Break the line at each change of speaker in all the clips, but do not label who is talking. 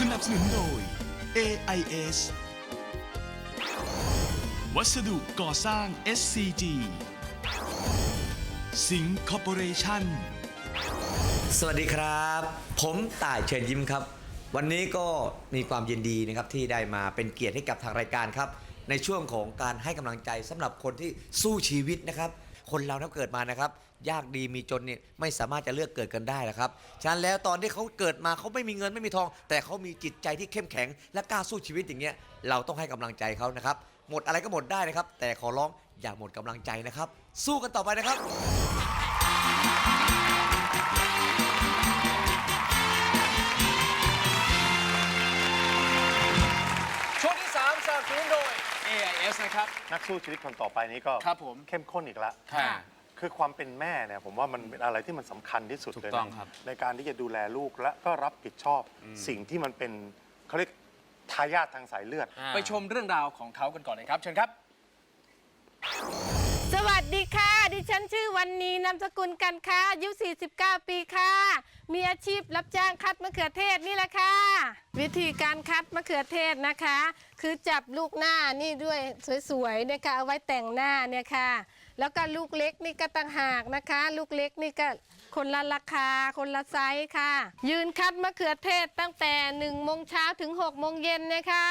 สนับสนุนโดย AIS วัสดุก่อสร้าง SCG สิงคอร์ปอเรชั่น
สวัสดีครับ ผมต่ายเชิญยิ้มครับ วันนี้ก็มีความยินดีนะครับที่ได้มาเป็นเกียรติให้กับทางรายการครับ ในช่วงของการให้กำลังใจสำหรับคนที่สู้ชีวิตนะครับ คนเราถ้าเกิดมานะครับ ยากดีมีจนเนี่ยไม่สามารถจะเลือกเกิดกันได้นะครับฉะนั้นแล้วตอนที่เขาเกิดมาเขาไม่มีเงินไม่มีทอง แต่เขามีจิตใจที่เข้มแข็ง และกล้าสู้ชีวิตอย่างเงี้ยเราต้องให้กำลังใจเขานะครับ หมดอะไรก็หมดได้นะครับ แต่ขอร้องอย่าหมดกำลังใจนะครับ สู้กันต่อไปนะครับ
นะครับ
นักสู้ชีวิตคนต่อไปนี้ก็
ครับผม
เข้มข้นอีกแล้ว
ค่ะ
คือความเป็นแม่เนี่ยผมว่ามันเป็นอะไรที่มันสำคัญที่สุด
ถูก
เลย
ต้อง
นะครับในการที่จะดูแลลูกและก็รับผิดชอบสิ่งที่มันเป็นเขาเรียกทายาททางสายเลือด
ไปชมเรื่องราวของเขากันก่อนเลยครับ เชิญครับ
ส วัสดีค่ะ ดิฉันชื่อวันนี้นามสกุลกันค่ะอายุ 49 ปีค่ะ มีอาชีพรับจ้างคัดมะเขือเทศนี่แหละค่ะ วิธีการคัดมะเขือเทศนะคะ คือจับลูกหน้านี่ด้วยสวยๆเนี่ยค่ะเอาไว้แต่งหน้าเนี่ยค่ะ แล้วก็ลูกเล็กนี่ก็ต่างหากนะคะ ลูกเล็กนี่ก็คนละราคาคนละไซส์ค่ะ ยืนคัดมะเขือเทศตั้งแต่1โมงเช้าถึง6โมงเย็นเนี่ยค่ะ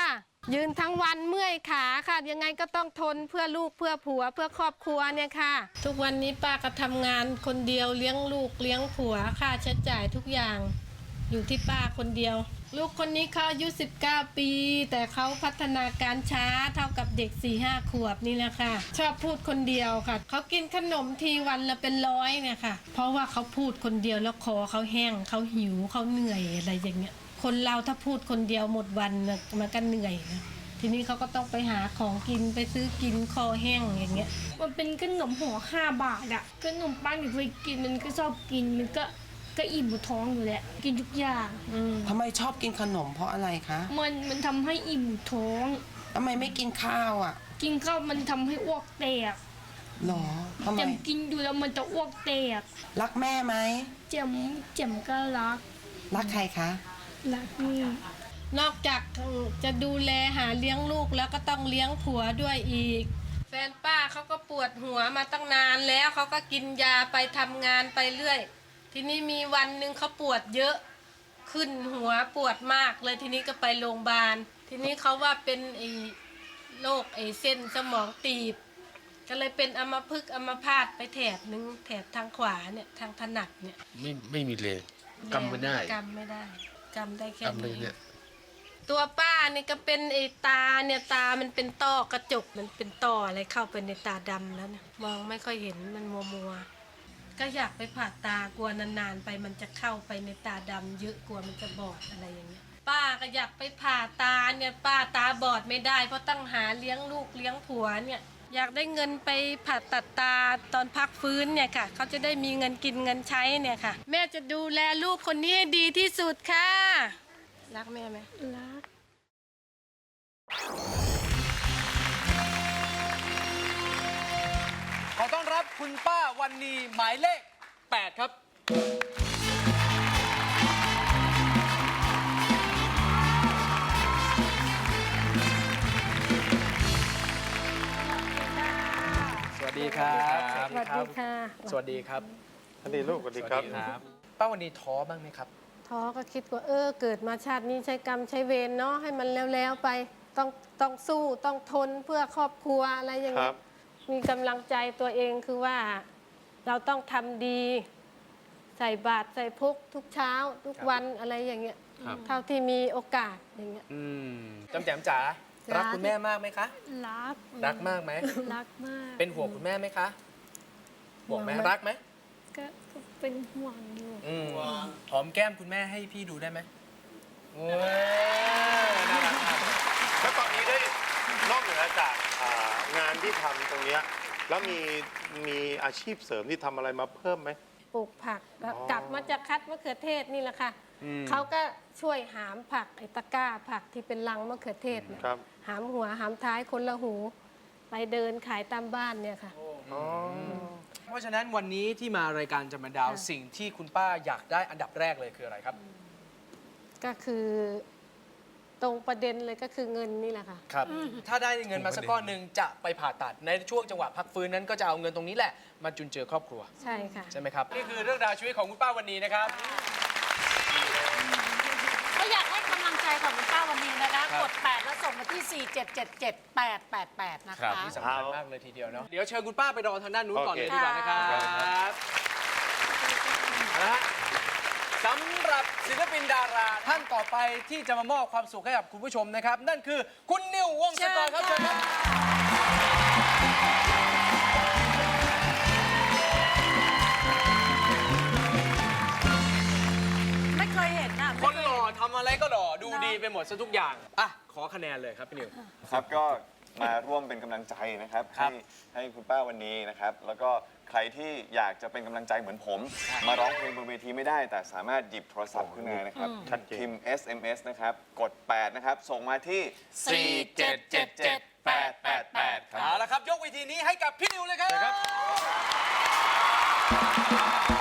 ยืนทั้งวันเมื่อยขาค่ะ ยังไงก็ต้องทนเพื่อลูกเพื่อผัวเพื่อครอบครัวเนี่ยค่ะ ทุกวันนี้ป้าก็ทำงานคนเดียวเลี้ยงลูกเลี้ยงผัวค่าใช้จ่ายทุกอย่างอยู่ที่ป้าคนเดียว ลูกคนนี้เขาอายุ 19 ปี แต่เขาพัฒนาการช้าเท่ากับเด็ก 4 5 ขวบนี่แหละค่ะ ชอบพูดคนเดียวค่ะ เขากินขนมทีวันละเป็นร้อยเนี่ยค่ะ เพราะว่าเขาพูดคนเดียวแล้วคอเขาแห้งเขาหิวเขาเหนื่อยอะไรอย่างเงี้ย คนเราถ้าพูดคนเดียวหมดวันน่ะมันก็เหนื่อยนะทีนี้เขาก็ต้องไปหาของกินไปซื้อกินคอแห้งอย่างเงี้ย
มันเป็นขนมห่อห้าบาทอะขนมปังที่เคยกินมันก็ชอบกินมันก็ก็อิ่มท้องอยู่แหละกินทุกอย่าง
อืม
ทำไมชอบกินขนมเพราะอะไรคะ
มันมันทำให้อิ่มท้อง
ทำไมไม่กินข้าวอะ
กินข้าวมันทำให้อ้วกแตก
หรอทำไม
แจมกินดูแล้วมันจะอ้วกแตก
รักแม่ไหม
แจมแจมก็รัก
รักใครคะ
รักนี่
นอกจากจะดูแลหาเลี้ยงลูกแล้วก็ต้องเลี้ยงผัวด้วยอีก แฟนป้าเขาก็ปวดหัวมาตั้งนานแล้วเขาก็กินยาไปทำงานไปเรื่อย ทีนี้มีวันหนึ่งเขาปวดเยอะขึ้นหัวปวดมากเลยทีนี้ก็ไปโรงพยาบาล ทีนี้เขาว่าเป็นไอ้โรคไอ้เส้นสมองตีบ ก็เลยเป็นอัมพฤกษ์อัมพาตไปแถบหนึ่งแถบทางขวาเนี่ยทางถนัดเนี่ย
ไม่ไม่มีเลยกำไม่ได้
กำไม่ได้ กำได้แค่
กำเลย
นี้
เนี่ย
ตัวป้านี่ก็เป็นไอ้ตาเนี่ยตามันเป็นต้อกระจกมันเป็นต่ออะไรเข้าไปในตาดำแล้วเนี่ยมองไม่ค่อยเห็นมันมัวมัวๆก็อยากไปผ่าตากลัวนานๆไปมันจะเข้าไปในตาดำเยอะกลัวมันจะบอดอะไรอย่างเงี้ย ป้าก็อยากไปผ่าตาเนี่ยป้าตาบอดไม่ได้ เพราะต้องหาเลี้ยงลูกเลี้ยงผัวเนี่ย อยากได้เงินไปผ่าตัดตาตอนพักฟื้นเนี่ยค่ะ เขาจะได้มีเงินกินเงินใช้เนี่ยค่ะ แม่จะดูแลลูกคนนี้ให้ดีที่สุดค่ะ รักแม่ไหม
รัก
ขอต้อนรับคุณป้าวันนีหมายเลข 8 ครับ สวัสดีครับ
สวัสดีลูกสวัสดีครับ
ป้าวันนีท้อบ้างไหมครับ
ท้อก็คิดว่าเออ เกิดมาชาตินี้ใช้กรรมใช้เวรเนาะให้มันแล้วๆไปต้องต้องสู้ต้องทนเพื่อครอบครัวอะไรอย่าง
ค
เงี้
รั
ย
บ
มีกำลังใจตัวเองคือว่า เราต้องทำดี ใส่บาตรใส่พุกทุกเช้า ทุกวันอะไรอย่างเงี้ย
ครับ
เท่าที่มีโอกาสอย่างเงี้ย
อืมจำแจมจ๋า
จ๋ารั
รัก คุณแม่มากไหมคะ
รัก
รักมากไหม
รักมาก
เป็นห่วงคุณแม่ไหมคะ ห่วงไหม
ห่วงไหม
รักไหม
ก็ก็เป็นห่วงอยู่
อืมหอมแก้มคุณแม่ให้พี่ดูได้ไหมโอ้ยน่ารักมาก
แล้วตอนนี้ได้นอกเหนือจากอ่างานที่ทำตรงเนี้ยแล้วมีมีอาชีพเสริมที่ทำอะไรมาเพิ่มไหม
ปลูกผักแล้ว
อ๋อ
กลับมาจากคัดมะเขือเทศนี่แหละค่ะ
อืม
เขาก็ช่วยหามผักไอ้ตะกร้าผักที่เป็นรังมะเขือเทศเนี่ย
ครับ
หามหัวหามท้ายคนละหู ไปเดินขายตามบ้านเนี่ยค่ะ
เพราะฉะนั้นวันนี้ที่มารายการจำมันดาว
ค่ะ
สิ่งที่คุณป้าอยากได้อันดับแรกเลยคืออะไรครับ
ก็คือตรงประเด็นเลยก็คือเงินนี่แหละค่ะ
ครับ ถ้าได้เงินมาสักก้อนหนึ่งจะไปผ่าตัดในช่วงจังหวะพักฟื้นนั้นก็จะเอาเงินตรงนี้แหละมาจุนเจือครอบครัว
ใช่ค่ะ
ใช่ไหมครับ นี่คือเรื่องราวชีวิตของคุณป้าวันนี้นะครับ
ของคุณป้าวันนี้นะคะ
ครับ
กด 8 แล้วส่งมาที่ 4777888 นะ
ครั
คะ
บ ที่สำคัญมากเลยทีเดียวเนาะ เดี๋ยวเชิญคุณป้าไปรอทางด้านนู้นก่อนเลย
โอเค
ดีกว่านะครับ นะฮะสำหรับศิลปินดาราท่านต่อไปที่จะมามอบความสุขให้กับคุณผู้ชมนะครับ นั่นคือคุณนิววงศกรครับเชิญครับ
ไอ
ทำอะไรก็หล่อดูดีไปหมดซะทุกอย่างอะขอคะแนนเลยครับพี่นิว
ครับก็มาร่วมเป็นกำลังใจนะครับ
ครั
ให้
บ
ให้คุณป้าวันนี้นะครับ แล้วก็ใครที่อยากจะเป็นกำลังใจเหมือนผม มาร้องเพลงบนเวทีไม่ได้ แต่สามารถหยิบโทรศัพท์ขึ้นมานะครับพิมพ์ SMS นะครับ กด 8 นะครับ ส่งมาที่ 4777888 ครับ
เอาละครับ ยกเวทีนี้ให้กับพี่นิวเลยครับ
บอก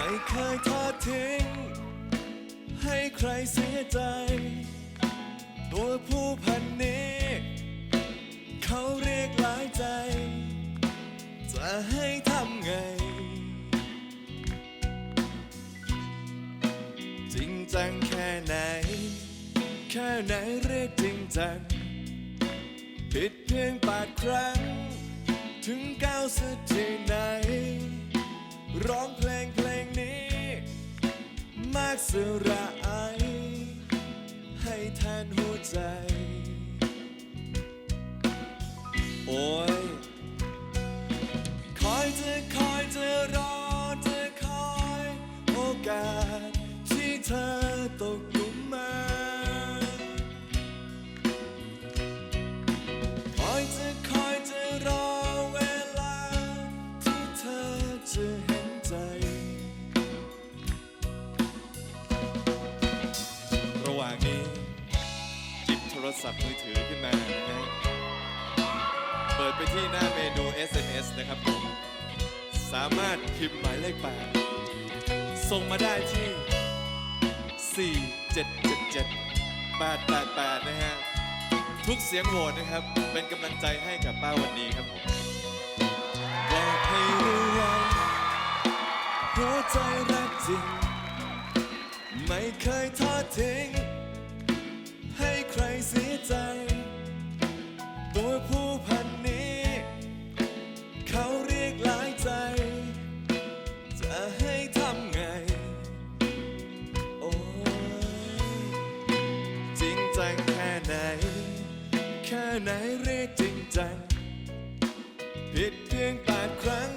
ไม่เคยทอดทิ้ง ให้ใครเสียใจ ตัวผู้พันนี้ เขาเรียกหลายใจ จะให้ทำไง จริงจังแค่ไหน แค่ไหนเรียกจริงจัง ผิดเพียงแปดครั้ง ถึงก้าวสักที่ไหน ร้องเพลงเพลงนี้ มากสระไอายให้แทนหัวใจ โอ้ยคอยจะคอยจะรอ ถือขึ้นมานะฮะเปิดไปที่หน้าเมนู SMS นะครับผมสามารถพิมพ์หมายเลขแปดส่งมาได้ที่ 4777 888 นะฮะ ทุกเสียงโหวตนะครับ เป็นกำลังใจให้กับป้าวันนี้ครับผมบอกให้รู้ไว้หัวใจรักจริง ไม่เคยทอดทิ้ง ใจ ตัวผู้พันนี้ เขาเรียกหลายใจ จะให้ทำไง โอ้ยจริงจังแค่ไหน แค่ไหนเรียกจริงจัง ผิดเพียงแปดครั้ง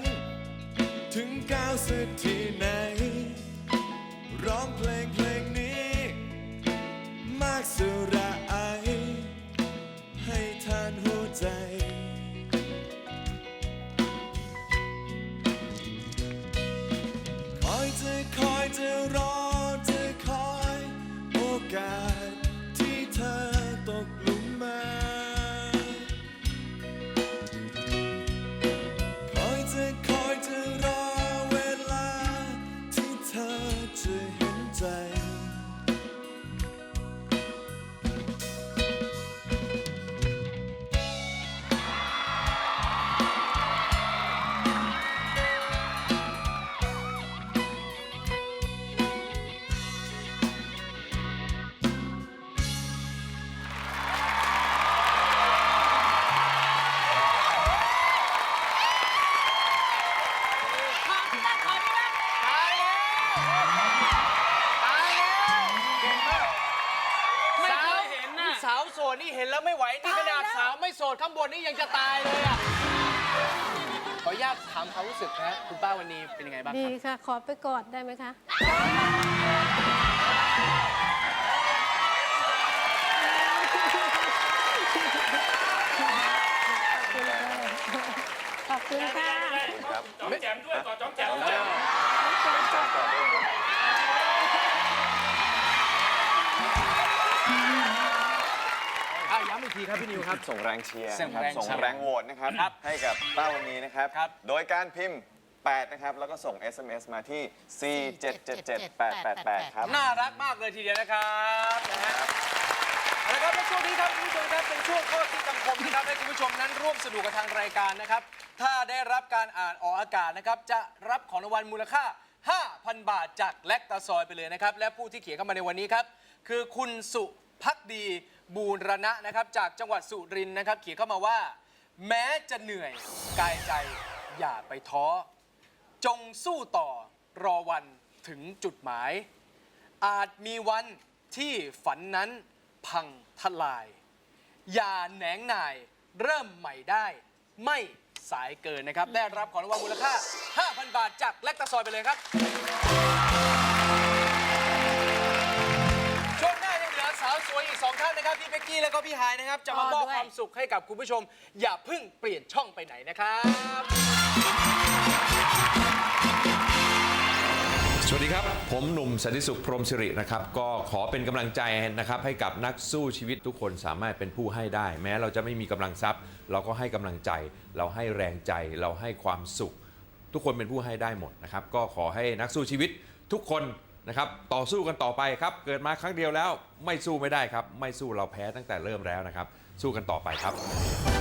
ถึงเก้าสักที คอยจะคอยจะรอจะคอยโอกาส
ดนี่เห็นแล้วไม่ไหว นี่ขนาดสาวไม่โสดข้างบนนี่ยังจะตายเลยอะ ขออนุญาตถามความรู้สึกนะคุณป้าวันนี้เป็นยังไงบ้าง
ดีค่ะ ขอไปกอดได้ไหมคะ ขอบ
คุ
ณค่ะขอบคุณ
รับ จ
อมแจมด้วยก่อน ทีครับพี่นิวครับ
ส่งแรงเชียร์
ส่ง
นะครับ
แรงเชียร์
ส่งแรงโหวตนะครับ
ครับ
ให้กับป้าวันนี้นะครับ
ครับ
โดยการพิมพ์ 8 นะครับ แล้วก็ส่ง SMS มาที่ 4777888 ครับ
น่ารักมากเลยทีเดียวนะครับนะฮะเอาละครับในช่วงนี้ครับคุณผู้ชมครับเป็นช่วงข้อคิดสังคมนะครับให้คุณผู้ชมนั้นร่วมสนุกกับทางรายการนะครับ ถ้าได้รับการอ่านออกอากาศนะครับ จะรับของรางวัลมูลค่า 5,000 บาทจากแลคตาซอยไปเลยนะครับ และผู้ที่เขียนเข้ามาในวันนี้ครับ คือคุณสุพักดี บูรณะนะครับ จากจังหวัดสุรินทร์นะครับ เขียนเข้ามาว่า แม้จะเหนื่อยกายใจอย่าไปท้อ จงสู้ต่อรอวันถึงจุดหมาย อาจมีวันที่ฝันนั้นพังทลาย อย่าแหนงหน่ายเริ่มใหม่ได้ ไม่สายเกินนะครับ ได้รับของรางวัลมูลค่า 5,000 บาทจากแลคตาซอยไปเลยครับ สาวสวยอีกสองท่านนะครับพี่เป๊กกี้แล้วก็พี่ฮายนะครับ จะมามอบความสุขให้กับคุณผู้ชม อย่าเพิ่งเปลี่ยนช่องไปไหนนะครับ
สวัสดีครับ ผมหนุ่มสันติสุขพรหมสิรินะครับ ก็ขอเป็นกำลังใจนะครับให้กับนักสู้ชีวิตทุกคนสามารถเป็นผู้ให้ได้ แม้เราจะไม่มีกำลังทรัพย์ เราก็ให้กำลังใจ เราให้แรงใจเราให้ความสุข ทุกคนเป็นผู้ให้ได้หมดนะครับ ก็ขอให้นักสู้ชีวิตทุกคน นะครับต่อสู้กันต่อไปครับ เกิดมาครั้งเดียวแล้วไม่สู้ไม่ได้ครับ ไม่สู้เราแพ้ตั้งแต่เริ่มแล้วนะครับ สู้กันต่อไปครับ